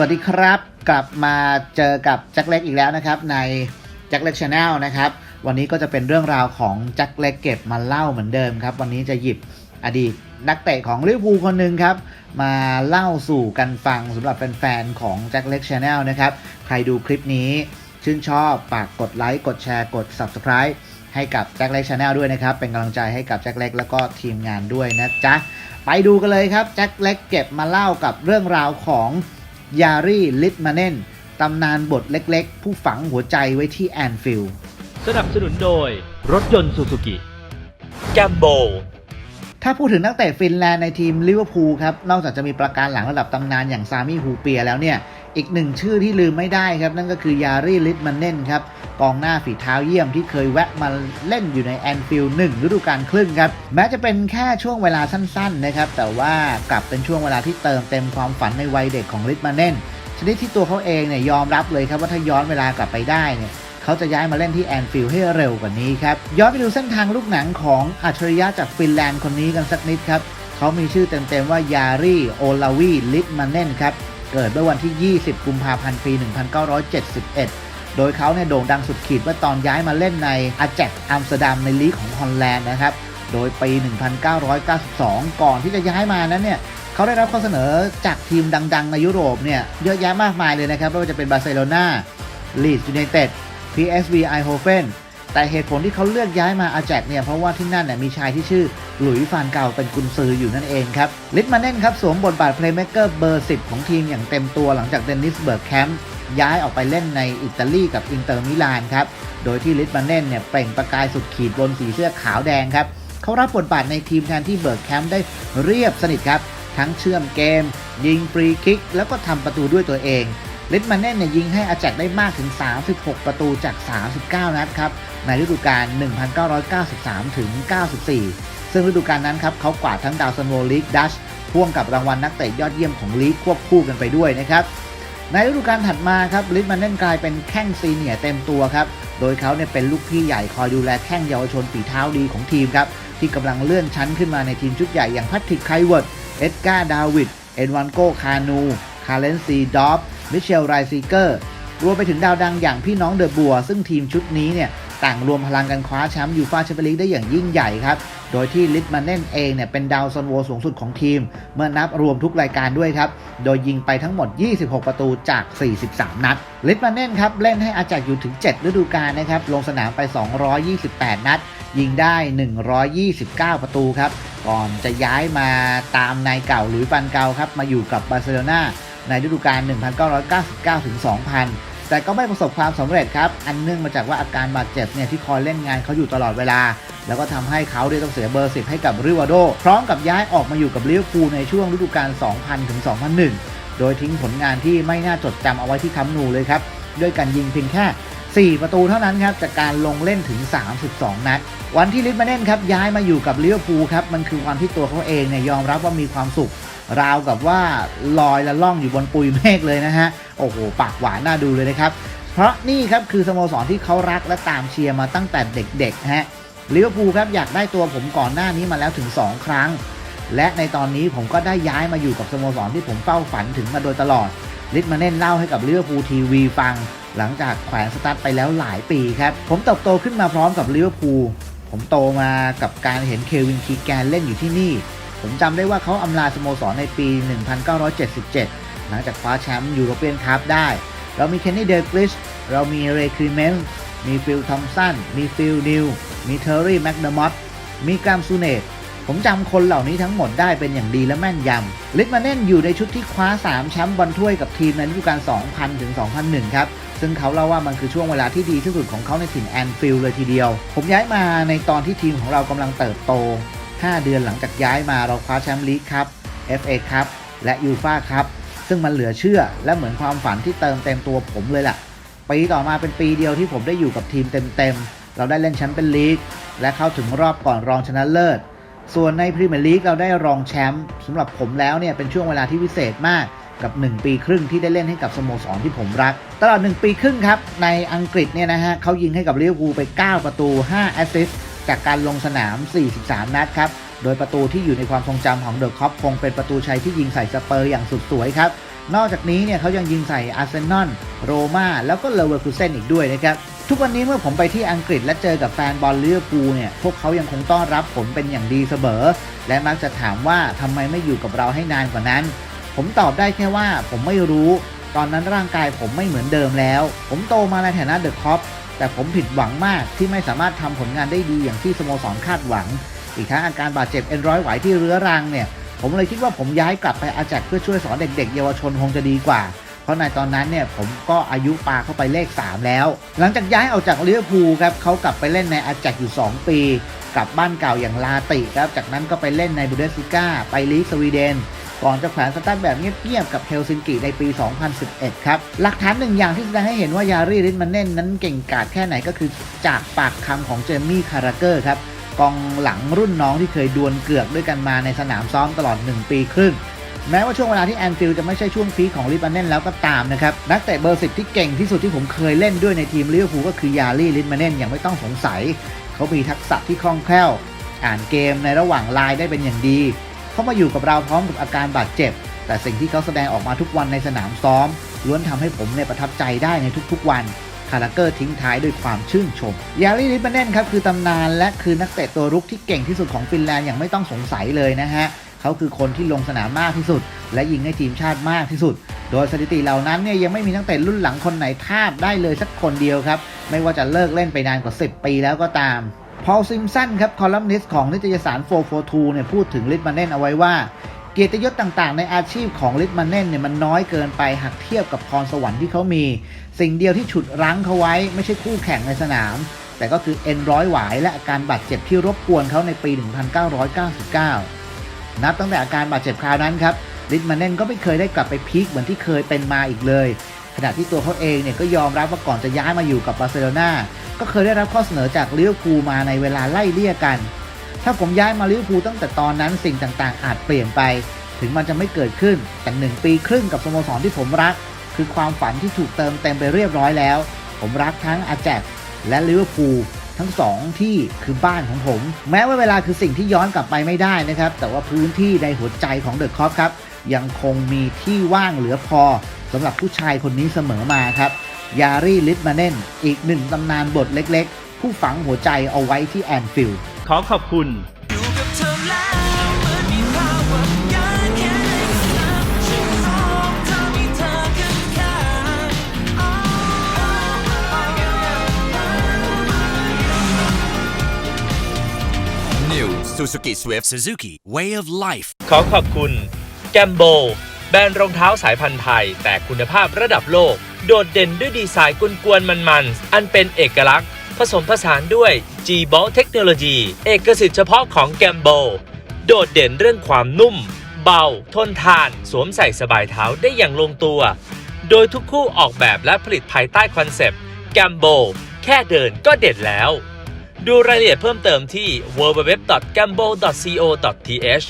วัสดีครับ กลับมาเจอกับแจ็คเล็กอีกแล้วนะครับ ในแจ็คเล็กชาแนลนะครับ วันนี้ก็จะเป็นเรื่องราวของแจ็คเล็กเก็บมาเล่าเหมือนเดิมครับ วันนี้จะหยิบอดีตนักเตะของลิเวอร์พูลคนหนึ่งครับ มาเล่าสู่กันฟังสำหรับแฟนๆของแจ็คเล็กชาแนลนะครับ ใครดูคลิปนี้ชื่นชอบฝากกดไลค์กดแชร์กด Subscribe ให้กับแจ็คเล็กชาแนลด้วยนะครับ เป็นกำลังใจให้กับแจ็คเล็กแล้วก็ทีมงานด้วยนะจ๊ะไปดูกันเลยครับแจ็คเล็กเก็บมาเล่ากับเรื่องราวของ ยารีลิทมาเนนตำนานบทเล็กๆ ผู้ฝังหัวใจไว้ที่แอนฟิลด์สนับสนุนโดยรถยนต์ซูซูกิแกมโบถ้าพูดถึงนักเตะฟินแลนด์ในทีมลิเวอร์พูลครับ นอกจากจะมีประการหลังระดับตำนานอย่างซามิฮูเปียแล้วเนี่ย อีกหนึ่งชื่อที่ลืมไม่ได้ครับ นั่นก็คือยารีลิทมันเน่นครับกองหน้าฝีเท้าเยี่ยมที่เคยแวะมาเล่นอยู่ในแอนฟิลด์หนึ่งฤดูกาลครึ่งครับ แม้จะเป็นแค่ช่วงเวลาสั้นๆนะครับ แต่ว่ากลับเป็นช่วงเวลาที่เติมเต็มความฝันในวัยเด็กของลิทมันเน่นชนิดที่ตัวเขาเองเนี่ยยอมรับเลยครับว่าถ้าย้อนเวลากลับไปได้เนี่ยเขาจะย้ายมาเล่นที่แอนฟิลด์ให้เร็วกว่านี้ครับ ย้อนไปดูเส้นทางลูกหนังของอัจฉริยะจากฟินแลนด์คนนี้กันสักนิดครับเขามีชื่อเต็มๆว่ายารีโอลาวีลิทมันเน่นครับ เกิดเมื่อวันที่ 20 กุมภาพันธ์ ปี 1971 โดยเขาเนี่ยโด่งดังสุดขีดเมื่อตอนย้ายมาเล่นในอาแจกอัมสเตอร์ดัมในลีกของฮอลแลนด์นะครับ โดยปี 1992 ก่อนที่จะย้ายมานั้นเนี่ยเขาได้รับข้อเสนอจากทีมดัง ๆ ในยุโรปเนี่ยเยอะแยะมากมายเลยนะครับไม่ว่าจะเป็นบาร์เซโลนาลีดยูไนเต็ด PSV Eindhoven แต่เหตุผลที่เขาเลือกย้ายมาอาแจกเนี่ยเพราะว่าที่นั่นเนี่ยมีชายที่ชื่อ หลุยส์ฟานเก่าเป็นกุนซืออยู่นั่นเองครับ ลิทมาเน่นครับสวมบทบาทเพลย์เม k เกอร์เบอร์ 10 ของทีมอย่างเต็มตัวหลังจากเดนนิสเบิร์กแคมป์ย้ายออกไปเล่นในอิตาลีกับอินเตอร์มิลานครับ โดยที่ลิทมาเน่นเนี่ยเปล่งประกายสุดขีดบนสีเสื้อขาวแดงครับ เขารับบทบาทในทีมแทนที่เบิร์กแคมป์ได้เรียบสนิทครับ ทั้งเชื่อมเกม ยิงฟรีคิก แล้วก็ทำประตูด้วยตัวเองลิทมาเน่นเนี่ยยิงให้อาแจกได้มากถึง 36 ประตูจาก 39 นัดครับ ในฤดูกาล 1993 ถึง 94 ซึ่งฤดูกาลนั้นครับเขากวาดทั้งดาวซันโวลีกดัชพ่วงกับรางวัลนักเตะยอดเยี่ยมของลีกควบคู่กันไปด้วยนะครับในฤดูกาลถัดมาครับลิทมันเน่นกลายเป็นแข้งซีเนียเต็มตัวครับโดยเขาเนี่ยเป็นลูกพี่ใหญ่คอยดูแลแข้งเยาวชนฝีเท้าดีของทีมครับที่กำลังเลื่อนชั้นขึ้นมาในทีมชุดใหญ่อย่างพัตติกไคเวิร์ดเอ็ดการ์ดาวิดเอ็นวันโกคานู คาเลนซีดอฟมิเชลไรซีเกอร์ รวมไปถึงดาวดังอย่างพี่น้องเดอะบัว ซึ่งทีมชุดนี้เนี่ย ต่างรวมพลังกันคว้าแชมป์ยูฟาแชมเปี้ยนลีกได้อย่างยิ่งใหญ่ครับ โดยที่ลิทมาเน่นเองเนี่ยเป็นดาวซันโวสูงสุดของทีม เมื่อนับรวมทุกรายการด้วยครับ โดยยิงไปทั้งหมด 26 ประตูจาก 43 นัด ลิทมาเน่นครับเล่นให้อาจากอยู่ถึง 7 ฤดูกาลนะครับ ลงสนามไป 228 นัด ยิงได้ 129 ประตูครับ ก่อนจะย้ายมาตามนายเก่าหลุยส์ฟันเกาครับ มาอยู่กับบาร์เซโลนาในฤดูกาล 1999ถึง2000 แต่ก็ไม่ประสบความสำเร็จครับ อันเนื่องมาจากว่าอาการบาดเจ็บเนี่ยที่คอยเล่นงานเขาอยู่ตลอดเวลา แล้วก็ทำให้เขาได้ต้องเสียเบอร์10ให้กับริวาโด พร้อมกับย้ายออกมาอยู่กับลิเวอร์พูลในช่วงฤดูกาล 2000 ถึง 2001 โดยทิ้งผลงานที่ไม่น่าจดจำเอาไว้ที่คัมนูเลยครับ ด้วยการยิงเพียงแค่ 4 ประตูเท่านั้นครับ จากการลงเล่นถึง 32 นัด วันที่ลิทมาเน่นครับย้ายมาอยู่กับลิเวอร์พูลครับ มันคือวันที่ตัวเขาเองเนี่ยยอมรับว่ามีความสุข ราวกับว่าลอยละล่องอยู่บนปุยเมฆเลยนะฮะ โอ้โห ปากหวานน่าดูเลยนะครับ เพราะนี่ครับคือสโมสรที่เขารักและตามเชียร์มาตั้งแต่เด็กๆฮะลิเวอร์พูลครับอยากได้ตัวผมก่อนหน้านี้มาแล้วถึง 2 ครั้ง และในตอนนี้ผมก็ได้ย้ายมาอยู่กับสโมสรที่ผมเฝ้าฝันถึงมาโดยตลอดลิทมาเน่นเล่าให้กับลิเวอร์พูลทีวีฟัง หลังจากแขวนสตาร์ทไปแล้วหลายปีครับ ผมเติบโตขึ้นมาพร้อมกับลิเวอร์พูลผมโตมากับการเห็นเควินคีแกนเล่นอยู่ที่นี่ ผมจำได้ว่าเขาอำลาสโมสรในปี 1977 หลังจากคว้าแชมป์ยูโรเปียนคัพได้ เรามีเคนนี่เดลกริชเรามีเรย์ครีเมนมีฟิลทอมสันมีฟิลนิวมีเทอร์รี่แมคเดมอตมีกรามซูเนตผมจำคนเหล่านี้ทั้งหมดได้เป็นอย่างดีและแม่นยำลิทมาเน่นอยู่ในชุดที่คว้า 3 แชมป์บอลถ้วยกับทีมในฤดูกาล 2000 ถึง 2001 ครับ ซึ่งเขาเล่าว่ามันคือช่วงเวลาที่ดีที่สุดของเขาในถิ่นแอนฟิลด์เลยทีเดียว ผมย้ายมาในตอนที่ทีมของเรากำลังเติบโต 5 เดือนหลังจากย้ายมาเราคว้าแชมป์ลีกครับ FA ครับและยูฟ่าครับซึ่งมันเหลือเชื่อและเหมือนความฝันที่เติมเต็มตัวผมเลยล่ะ ปีต่อมาเป็นปีเดียวที่ผมได้อยู่กับทีมเต็มๆ เราได้เล่นแชมป์เป็นลีกและเข้าถึงรอบก่อนรองชนะเลิศ ส่วนในพรีเมียร์ลีกเราได้รองแชมป์สำหรับผมแล้วเนี่ยเป็นช่วงเวลาที่วิเศษมากกับ 1 ปีครึ่งที่ได้เล่นให้กับสโมสรที่ผมรัก ตลอด 1 ปีครึ่งครับ ในอังกฤษเนี่ยนะฮะเขายิงให้กับลิเวอร์พูลไป 9 ประตู 5 แอสซิสต์ จากการลงสนาม 43 นัดครับ โดยประตูที่อยู่ในความทรงจำของเดอะคอปคงเป็นประตูชัยที่ยิงใส่สเปอร์อย่างสุดสวยครับ นอกจากนี้เนี่ยเขายังยิงใส่อาร์เซนอลโรม่าแล้วก็เลเวอร์คูเซนอีกด้วยนะครับทุกวันนี้เมื่อผมไปที่อังกฤษและเจอกับแฟนบอลลิเวอร์พูลเนี่ย พวกเขายังคงต้อนรับผมเป็นอย่างดีเสมอ และมักจะถามว่าทำไมไม่อยู่กับเราให้นานกว่านั้น ผมตอบได้แค่ว่าผมไม่รู้ ตอนนั้นร่างกายผมไม่เหมือนเดิมแล้ว ผมโตมาในฐานะเดอะคอป แต่ผมผิดหวังมากที่ไม่สามารถทำผลงานได้ดีอย่างที่สโมสรคาดหวัง อีกทั้งอาการบาดเจ็บเอ็นร้อยไหวที่เรื้อรังเนี่ยผมเลยคิดว่าผมย้ายกลับไปอาจักเพื่อช่วยสอนเด็ก ๆ เยาวชนคงจะดีกว่า เพราะในตอนนั้นเนี่ยผมก็อายุปาเข้าไปเลข 3 แล้ว หลังจากย้ายออกจากลิเวอร์พูลครับเขากลับไปเล่นในอาจักอยู่ 2 ปี กลับบ้านเก่าอย่างลาติครับจากนั้นก็ไปเล่นในบูเดสลิก้าไปลีกสวีเดน ก่อนจะแขวนสตาร์ทแบบเงียบๆกับเฮลซิงกิในปี 2011 ครับ หลักฐานหนึ่งอย่างที่แสดงให้เห็นว่ายารีริสมันเน่นนั้นเก่งกาจแค่ไหนก็คือจากปากคำของเจมี่คาราเกอร์ครับกองหลังรุ่นน้องที่เคยดวลเกือกด้วยกันมาในสนามซ้อมตลอด 1 ปีครึ่งแม้ว่าช่วงเวลาที่แอนฟิลจะไม่ใช่ช่วงพีของลิบันเนนแล้วก็ตามนะครับ นักเตะเบอร์สิบที่เก่งที่สุดที่ผมเคยเล่นด้วยในทีมลิเวอร์พูลก็คือยารีลิบันเน่นอย่างไม่ต้องสงสัย เขามีทักษะที่คล่องแคล่ว อ่านเกมในระหว่างลายได้เป็นอย่างดี เขามาอยู่กับเราพร้อมกับอาการบาดเจ็บ แต่สิ่งที่เขาแสดงออกมาทุกวันในสนามซ้อม ล้วนทำให้ผมเนี่ยประทับใจได้ในทุกๆวันคาราเกอร์ทิ้งท้ายด้วยความชื่นชม ยารีลิปเนนครับคือตำนานและคือนักเตะตัวรุกที่เก่งที่สุดของฟินแลนด์อย่างไม่ต้องสงสัยเลยนะฮะ เขาคือคนที่ลงสนามมากที่สุด และยิงให้ทีมชาติมากที่สุด โดยสถิติเหล่านั้นเนี่ยยังไม่มีนักเตะรุ่นหลังคนไหนทาบได้เลยสักคนเดียวครับ ไม่ว่าจะเลิกเล่นไปนานกว่า 10 ปีแล้วก็ตาม พอลซิมสันครับคอลัมนิสต์ของนิตยสาร 442 เนี่ยพูดถึงลิทมาเนนเอาไว้ว่า เกียรติยศต่างๆ ในอาชีพของลิทมาเนนเนี่ยมันน้อยเกินไปหากเทียบกับพรสวรรค์ที่เขามี สิ่งเดียวที่ฉุดรั้งเขาไว้ไม่ใช่คู่แข่งในสนาม แต่ก็คือเอ็นร้อยหวายและอาการบาดเจ็บที่รบกวนเขาในปี 1999 นับตั้งแต่อาการบาดเจ็บคราวนั้นครับลิทมาเนนก็ไม่เคยได้กลับไปพีคเหมือนที่เคยเป็นมาอีกเลย ขณะที่ตัวเขาเองเนี่ยก็ยอมรับว่าก่อนจะย้ายมาอยู่กับบาร์เซโลนา ก็เคยได้รับข้อเสนอจากลิเวอร์พูลมาในเวลาไล่เลี่ยกัน ถ้าผมย้ายมาลิเวอร์พูลตั้งแต่ตอนนั้นสิ่งต่างๆ อาจเปลี่ยนไป ถึงมันจะไม่เกิดขึ้น แต่หนึ่งปีครึ่งกับสโมสรที่ผมรัก คือความฝันที่ถูกเติมเต็มไปเรียบร้อยแล้ว ผมรักทั้งอาแจกและลิเวอร์พูลทั้งสองที่คือบ้านของผม แม้ว่าเวลาคือสิ่งที่ย้อนกลับไปไม่ได้นะครับ แต่ว่าพื้นที่ในหัวใจของเดอะคอปครับ ยังคงมีที่ว่างเหลือพอสำหรับผู้ชายคนนี้เสมอมาครับ ยารีลิทมาเนนอีกหนึ่งตำนานบทเล็กๆ ผู้ฝังหัวใจเอาไว้ที่แอนฟิลด์ขอขอบคุณอยู่กับเธอแล้วเหมือนมีภาวะอยากแค่ได้สักชั่วโมงถ้ามีเธอข้างๆ Oh, New Suzuki Swift Suzuki Way of Life ขอขอบคุณ แกมโบ แบรนด์รองเท้าสายพันธุ์ไทย แต่คุณภาพระดับโลก โดดเด่นด้วยดีไซน์กวนๆมันๆ อันเป็นเอกลักษณ์ ผสมผสานด้วย g b o l เทคโนโลยีเอกสิทธิ์เฉพาะของแกมโบโดดเด่นเรื่องความนุ่ม เบา ทนทาน สวมใส่สบายเท้าได้อย่างลงตัว โดยทุกคู่ออกแบบและผลิตภายใต้คอนเซปต์แกมโบแค่เดินก็เด็ดแล้ว ดูรายละเอียดเพิ่มเติมที่ www.gambo.co.th